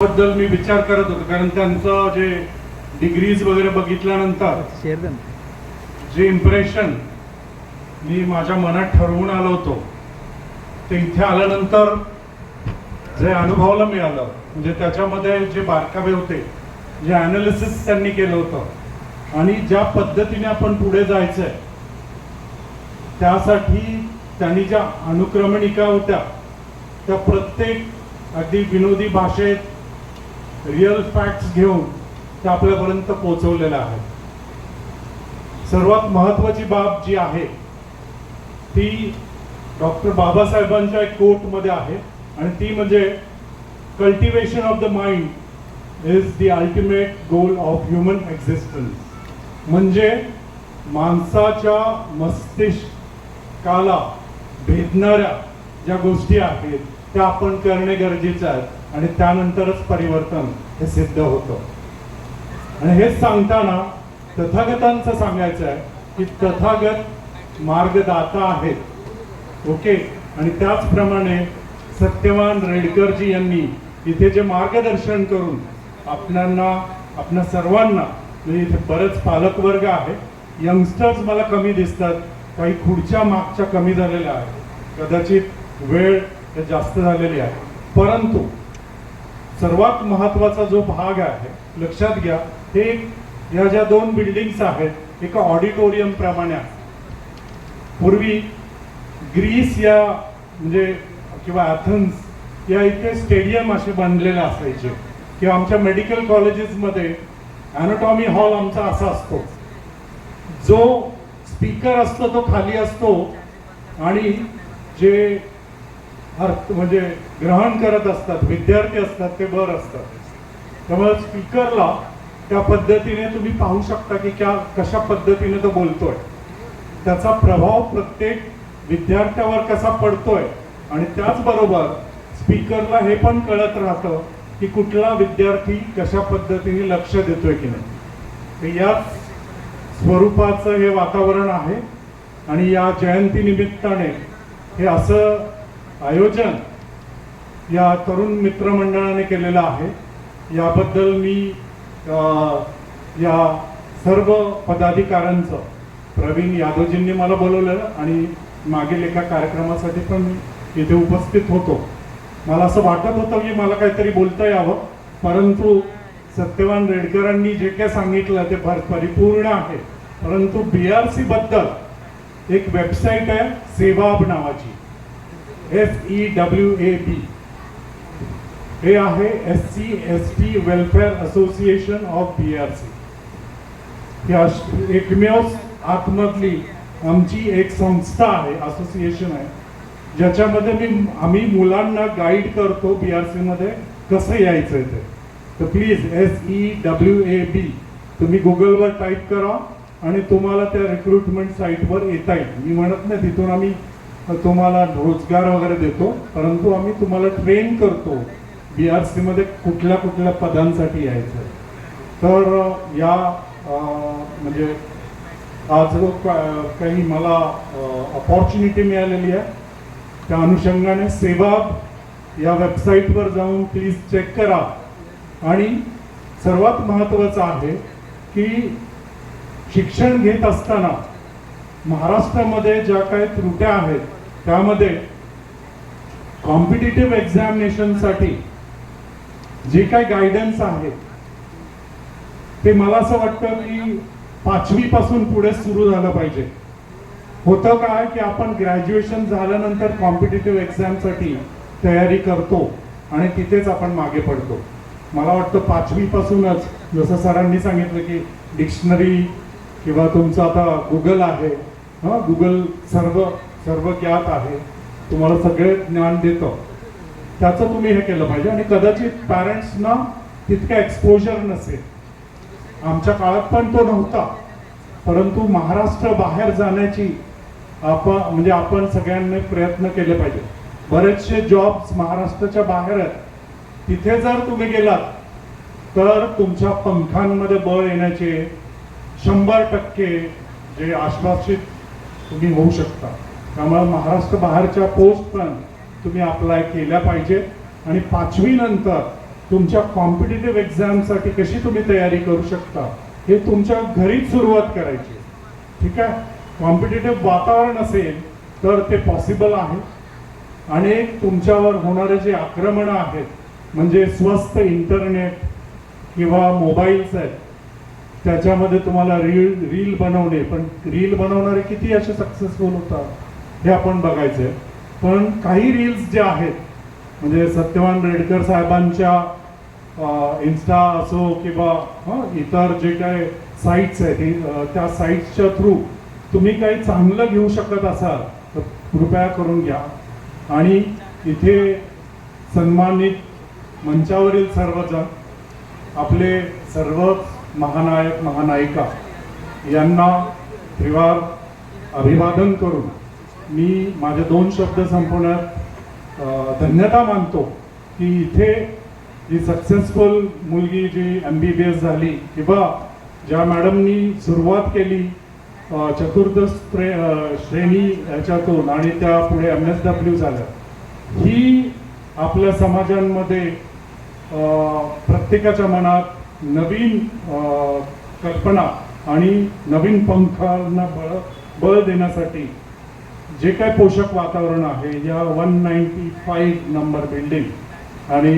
बद्दल मी विचार करत होतो कारण त्यांचं जे डिग्रीज वगैरे बघितल्यानंतर जे इम्प्रेशन मी माझ्या मनात ठरवून आलो होतो ते इथे आल्यानंतर जे अनुभवाला मिळालं म्हणजे त्याच्यामध्ये जे बारकावे होते जे अनालिसिस त्यांनी केलं होतं आणि ज्या पद्धतीने आपण पुढे जायचंय त्यासाठी त्यांनी ज्या अनुक्रमणिका होत्या त्या प्रत्येक अगदी विनोदी भाषेत रिअल फॅक्ट्स घेऊन त्या आपल्यापर्यंत पोहोचवलेल्या आहेत. सर्वात महत्वाची बाब जी आहे ती डॉक्टर बाबासाहेबांच्या एक कोटमध्ये आहे आणि ती म्हणजे cultivation of the mind is the ultimate goal of human existence म्हणजे माणसाच्या मस्तिष्काला भेदणाऱ्या ज्या गोष्टी आहेत त्या आपण करणे गरजेचे आहे आणि त्यानंतरच परिवर्तन हे सिद्ध होतं. आणि हेच सांगताना तथागतांचं सांगायचं आहे की तथागत मार्गदाता आहेत. ओके? आणि त्याचप्रमाणे सत्यवान रेडकरजी यांनी इथे जे मार्गदर्शन करून आपणांना आपल्या सर्वांना म्हणजे इथे बरेच पालकवर्ग आहे यंगस्टर्स मला कमी दिसतात काही खुर्च्या मागच्या कमी झालेल्या आहेत. कदाचित वेळ जास्त झालेली आहे. परंतु सर्वात महत्त्वाचा जो भाग आहे लक्षात घ्या हे एक- या ज्या दोन बिल्डिंग्स आहेत एका ऑडिटोरियम प्रमाणे आहे. पूर्वी ग्रीस या म्हणजे किंवा अथन्स या इथे स्टेडियम असे बांधलेले असायचे. किंवा आमच्या मेडिकल कॉलेजेसमध्ये अॅनाटॉमी हॉल आमचा असा असतो. जो स्पीकर असतो तो खाली असतो. आणि जे अर्थ म्हणजे ग्रहण करत असतात विद्यार्थी असतात ते बर असतात. त्यामुळे स्पीकरला त्या पद्धतीने तुम्ही पाहू शकता की क्या कशा पद्धतीने तो बोलतोय. त्याचा प्रभाव प्रत्येक विद्यार्थ्यावर कसा पडतोय आणि त्याचबरोबर स्पीकरला हे पण कळत राहतं की कुठला विद्यार्थी कशा पद्धतीने लक्ष देतोय की नाही. तर याच स्वरूपाचं हे वातावरण आहे आणि या जयंती निमित्ताने हे असं आयोजन या तरुण मित्रमंडळाने केलेलं आहे. याबद्दल मी या सर्व पदाधिकाऱ्यांचं प्रवीण यादवजींनी मला बोलवलं आणि मागील एका कार्यक्रमासाठी पण मी इथे उपस्थित होतो. मला असं वाटत होतं की मला काहीतरी बोलता यावं परंतु सत्यवान रेडकरांनी जे काय सांगितलं ते फार परिपूर्ण आहे. परंतु बी आर सी बद्दल एक वेबसाईट आहे सेवाब नावाची. S E W A B हे आहे S C S T welfare association of B R C ही एकमेव आतमधली आमची एक संस्था आहे असोसिएशन आहे ज्याच्यामध्ये मी आम्ही मुलांना गाईड करतो बी आर सी मध्ये कसं यायचं ते. तर please S E W A B तुम्ही गुगलवर टाईप करा आणि तुम्हाला त्या रिक्रुटमेंट साईटवर येता येईल. मी म्हणत नाही तिथून आम्ही तुम्हाला रोजगार वगैरे देतो परंतु आम्ही तुम्हाला ट्रेन करतो. बी आर सीमध्ये कुठल्या कुठल्या पदांसाठी यायचं. तर या म्हणजे आज जो काही मला अपॉर्च्युनिटी मिळालेली आहे त्या अनुषंगाने सेवा या वेबसाईटवर जाऊन प्लीज चेक करा. आणि सर्वात महत्त्वाचं आहे की शिक्षण घेत असताना महाराष्ट्रामध्ये ज्या काही त्रुट्या आहेत त्यामध्ये कॉम्पिटेटिव्ह एक्झामिनेशनसाठी जे काही गायडन्स आहे ते मला असं वाटतं की पाचवी पासून पुढे सुरू झालं पाहिजे. होतं काय की आपण ग्रॅज्युएशन झाल्यानंतर कॉम्पिटेटिव्ह एक्झामसाठी तयारी करतो आणि तिथेच आपण मागे पडतो. मला वाटतं पाचवी पासूनच जसं सरांनी सांगितलं की डिक्शनरी किंवा तुमचं आता गुगल आहे हां गुगल सर्व सर्व ज्ञात आहे. तुम्हाला सगळे ज्ञान देतं. त्याचं तुम्ही हे केलं पाहिजे आणि कदाचित पॅरेंट्सना तितकं एक्सपोजर नसेल. आमच्या काळात पण तो नव्हता. परंतु महाराष्ट्र बाहेर जाण्याची आपण म्हणजे आपण सगळ्यांनी प्रयत्न केले पाहिजे. बरेचसे जॉब्स महाराष्ट्राच्या बाहेर आहेत. तिथे जर तुम्ही गेलात तर तुमच्या पंखांमध्ये बळ येण्याचे शंभर टक्के जे आश्वासित तुम्ही होऊ शकता. त्यामुळे महाराष्ट्र बाहेरच्या पोस्ट पण तुम्ही अप्लाय केल्या पाहिजेत. आणि पाचवी नंतर तुमच्या कॉम्पिटेटिव्ह एक्झामसाठी कशी तुम्ही तयारी करू शकता हे तुमच्या घरीच सुरुवात करायची ठीक आहे? कॉम्पिटेटिव्ह वातावरण असेल तर ते पॉसिबल आहे. आणि तुमच्यावर होणारे जे आक्रमणं आहेत म्हणजे स्वस्त इंटरनेट किंवा मोबाईल्स आहेत त्याच्यामध्ये तुम्हाला रील रील बनवणे. पण रील बनवणारे किती असे सक्सेसफुल होतात? हे आपण बघायचं आहे पण काही रील्स जे आहेत म्हणजे सत्यवान रेडकर साहेबांच्या इन्स्टा असो किंवा हं, इतर जे काय साईट्स आहेत त्या साईट्सच्या थ्रू तुम्ही काही चांगलं घेऊ शकत असाल तर कृपया करून घ्या. आणि इथे सन्मानित मंचावरील सर्वजण आपले सर्व महानायक महानायिका यांना त्रिवार अभिवादन करून मी माझे दोन शब्द संपवण्यात धन्यता मानतो की इथे जी सक्सेसफुल मुलगी जी एम बी बी एस झाली किंवा ज्या मॅडमनी सुरुवात केली चतुर्थ श्रे श्रेणी याच्यातून आणि त्या पुढे एम एस डब्ल्यू झाल्या ही आपल्या समाजांमध्ये प्रत्येकाच्या मनात नवीन कल्पना आणि नवीन पंखांना बळ बळ देण्यासाठी जे काय पोषक वातावरण आहे या one ninety five number building आणि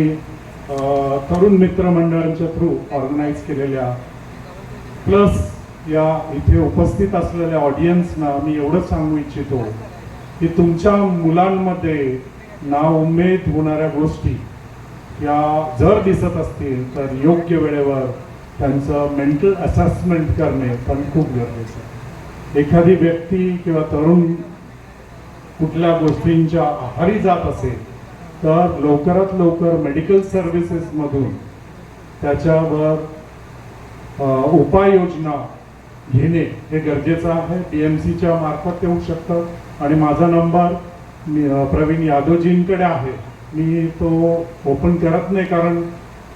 तरुण मित्र मंडळांच्या थ्रू ऑर्गनाईज केलेल्या प्लस या इथे उपस्थित असलेल्या ऑडियन्सना मी एवढंच सांगू इच्छितो की तुमच्या मुलांमध्ये नाउमेद होणाऱ्या गोष्टी या जर दिसत असतील तर योग्य वेळेवर त्यांचं मेंटल असेसमेंट करणे पण खूप गरजेचं आहे. एखादी व्यक्ती किंवा तरुण कुठल्या गोष्टींच्या आहारी जात असेल तर लवकरात लवकर मेडिकल सर्व्हिसेसमधून त्याच्यावर उपाययोजना घेणे हे गरजेचं आहे. डी एम सीच्या मार्फत येऊ शकतं. आणि माझा नंबर मी प्रवीण यादवजींकडे आहे. मी तो ओपन करत नाही कारण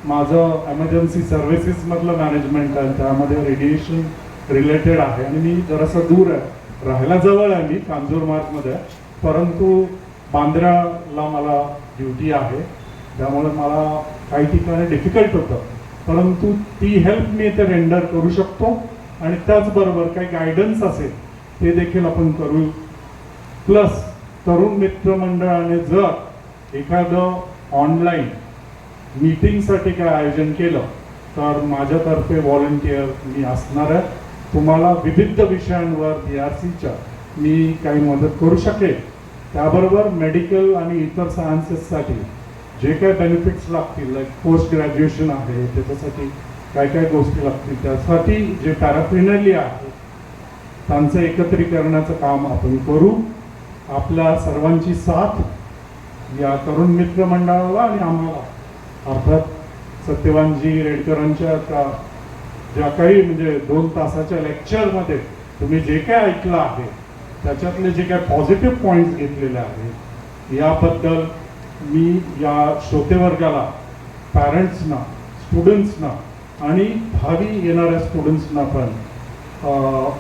माझं एमर्जन्सी सर्व्हिसेसमधलं मॅनेजमेंट आहे. त्यामध्ये रेडिएशन रिलेटेड आहे. आणि मी जरासं दूर आहे. राहायला जवळ आहे मी कांजूर मार्गमध्ये. आहे. परंतु बांद्र्याला मला ड्युटी आहे. त्यामुळे मला काही ठिकाणी डिफिकल्ट होतं. परंतु ती हेल्प मी इथे रेंडर करू शकतो आणि त्याचबरोबर काही गायडन्स असेल ते देखील आपण करू. प्लस तरुण मित्रमंडळाने जर एखादं ऑनलाईन मीटिंगसाठी काय आयोजन केलं तर माझ्यातर्फे व्हॉलंटिअर मी असणार आहे. तुम्हाला विविध विषयांवर बी आर सीच्या मी काही मदत करू शकेल? त्याबरोबर मेडिकल आणि इतर सायन्सेससाठी जे काय बेनिफिट्स लागतील लाईक पोस्ट ग्रॅज्युएशन आहे त्याच्यासाठी काय काय गोष्टी लागतील त्यासाठी जे पॅराफिनली आहे त्यांचं एकत्रीकरणाचं काम आपण करू. आपल्या सर्वांची साथ या तरुण मित्र मंडळाला आणि आम्हाला. अर्थात सत्यवानजी रेडकरांच्या त्या ज्या काही म्हणजे दोन तासाच्या लेक्चरमध्ये तुम्ही जे काय ऐकलं आहे त्याच्यातले जे काय पॉझिटिव्ह पॉईंट्स घेतलेले आहेत याबद्दल मी या श्रोतेवर्गाला पॅरेंट्सना स्टुडंट्सना आणि भावी येणाऱ्या स्टुडंट्सना पण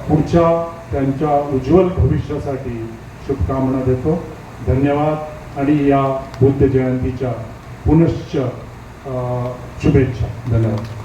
पुढच्या त्यांच्या उज्ज्वल भविष्यासाठी शुभकामना देतो. धन्यवाद. आणि या बुद्ध जयंतीच्या पुनश्च शुभेच्छा. धन्यवाद.